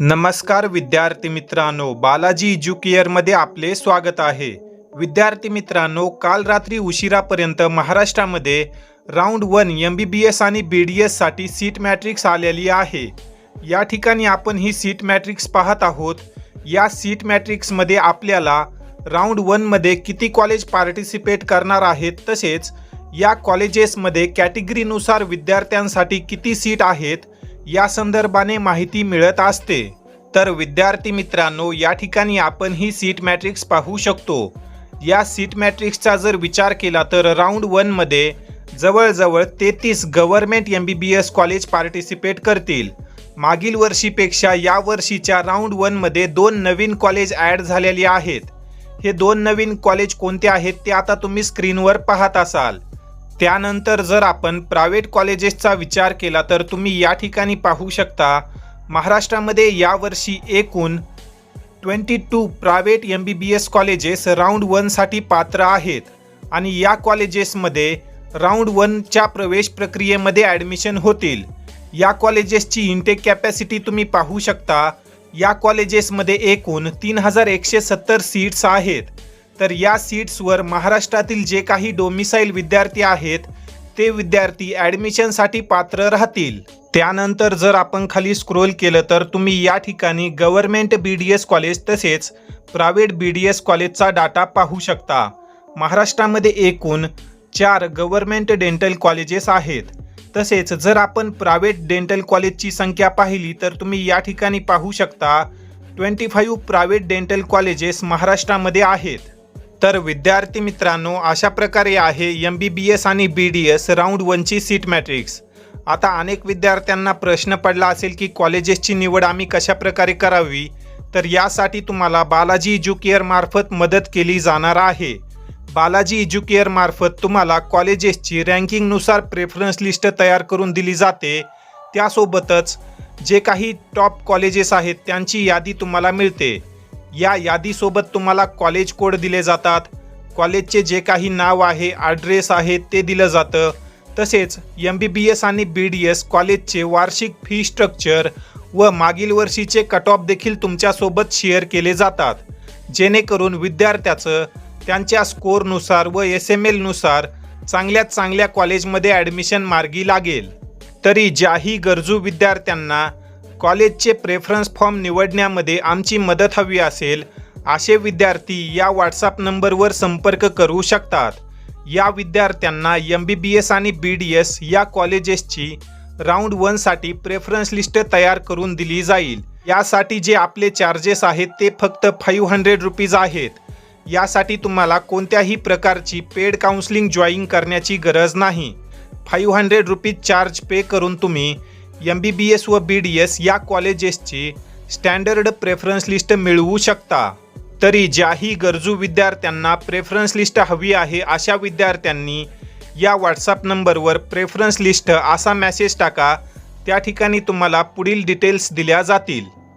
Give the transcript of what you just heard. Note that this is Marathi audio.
नमस्कार विद्यार्थी मित्रांनो बालाजी एज्युकेअरमध्ये आपले स्वागत आहे. विद्यार्थी मित्रांनो काल रात्री उशिरापर्यंत महाराष्ट्रामध्ये round one M B B S आणि बी डी एससाठी सीट मॅट्रिक्स आलेली आहे. या ठिकाणी आपण ही सीट मॅट्रिक्स पाहत आहोत. या सीट मॅट्रिक्समध्ये आपल्याला राऊंड वनमध्ये किती कॉलेज पार्टिसिपेट करणार आहेत तसेच या कॉलेजेसमध्ये कॅटेगरीनुसार विद्यार्थ्यांसाठी किती सीट आहेत या संदर्भाने माहिती मिळत असते. तर विद्यार्थी मित्रांनो या ठिकाणी आपण ही सीट मॅट्रिक्स पाहू शकतो. या सीट मॅट्रिक्सचा जर विचार केला तर राऊंड वनमध्ये जवळजवळ तेहतीस government M B B S college participate करतील. मागील वर्षीपेक्षा या वर्षीच्या राऊंड वनमध्ये दोन नवीन कॉलेज ॲड झालेली आहेत. हे दोन नवीन कॉलेज कोणते आहेत ते आता तुम्ही स्क्रीनवर पाहत असाल. त्यानंतर जर आपण प्रायव्हेट कॉलेजेसचा विचार केला तर तुम्ही या ठिकाणी पाहू शकता महाराष्ट्रामध्ये यावर्षी एकूण twenty two private M B B S colleges round वनसाठी पात्र आहेत. आणि या कॉलेजेसमध्ये राऊंड वनच्या प्रवेश प्रक्रियेमध्ये ॲडमिशन होतील. या कॉलेजेसची इंटेक कॅपॅसिटी तुम्ही पाहू शकता या कॉलेजेसमध्ये एकूण तीन हजार एकशे सत्तर सीट्स आहेत. तर या सीट्सवर महाराष्ट्रातील जे काही डोमिसाईल विद्यार्थी आहेत ते विद्यार्थी ॲडमिशनसाठी पात्र राहतील. त्यानंतर जर आपण खाली स्क्रोल केलं तर तुम्ही या ठिकाणी government B D S college तसेच प्रायव्हेट बी डी एस कॉलेजचा डाटा पाहू शकता. महाराष्ट्रामध्ये एकूण चार गव्हर्नमेंट डेंटल कॉलेजेस आहेत. तसेच जर आपण प्रायव्हेट डेंटल कॉलेजची संख्या पाहिली तर तुम्ही या ठिकाणी पाहू शकता twenty five private dental colleges महाराष्ट्रामध्ये आहेत. तर विद्यार्थी मित्रांनो अशा प्रकारे आहे एम बी बी एस आणि बी डी एस राऊंड वनची सीट मॅट्रिक्स आता अनेक विद्यार्थ्यांना प्रश्न पडला असेल की कॉलेजेसची निवड आम्ही कशा प्रकारे करावी? तर यासाठी तुम्हाला बालाजी एज्युकेअर मार्फत मदत केली जाणार आहे. बालाजी एज्युकेअर मार्फत तुम्हाला कॉलेजेसची रँकिंगनुसार प्रेफरन्स लिस्ट तयार करून दिली जाते. त्यासोबतच जे काही टॉप कॉलेजेस आहेत त्यांची यादी तुम्हाला मिळते. या यादीसोबत तुम्हाला कॉलेज कोड दिले जातात. कॉलेजचे जे काही नाव आहे ॲड्रेस आहे ते दिलं जातं. तसेच एम बी बी एस आणि बी डी एस कॉलेजचे वार्षिक फी स्ट्रक्चर व मागील वर्षीचे कट ऑफ देखील तुमच्यासोबत शेअर केले जातात. जेणेकरून विद्यार्थ्याचं त्यांच्या स्कोरनुसार व एस एम एलनुसार चांगल्यात चांगल्या कॉलेजमध्ये ॲडमिशन मार्गी लागेल. तरी ज्याही गरजू विद्यार्थ्यांना कॉलेजचे प्रेफरन्स फॉर्म निवडण्यामध्ये आमची मदत हवी असेल असे विद्यार्थी या व्हॉट्सअप नंबरवर संपर्क करू शकतात. या विद्यार्थ्यांना एम बी बी एस आणि बी डी एस या कॉलेजेसची राऊंड वनसाठी प्रेफरन्स लिस्ट तयार करून दिली जाईल. यासाठी जे आपले चार्जेस आहेत ते फक्त फाईव्ह हंड्रेड रुपीज आहेत. यासाठी तुम्हाला कोणत्याही प्रकारची पेड काउन्सिलिंग जॉईन करण्याची गरज नाही. Five hundred rupees charge pay करून तुम्ही एम बी बी एस व बी डी एस या कॉलेजेसची स्टँडर्ड प्रेफरन्स लिस्ट मिळवू शकता. तरी ज्याही गरजू विद्यार्थ्यांना प्रेफरन्स लिस्ट हवी आहे अशा विद्यार्थ्यांनी या व्हॉट्सअप नंबरवर प्रेफरन्स लिस्ट असा मेसेज टाका. त्या ठिकाणी तुम्हाला पुढील डिटेल्स दिल्या जातील.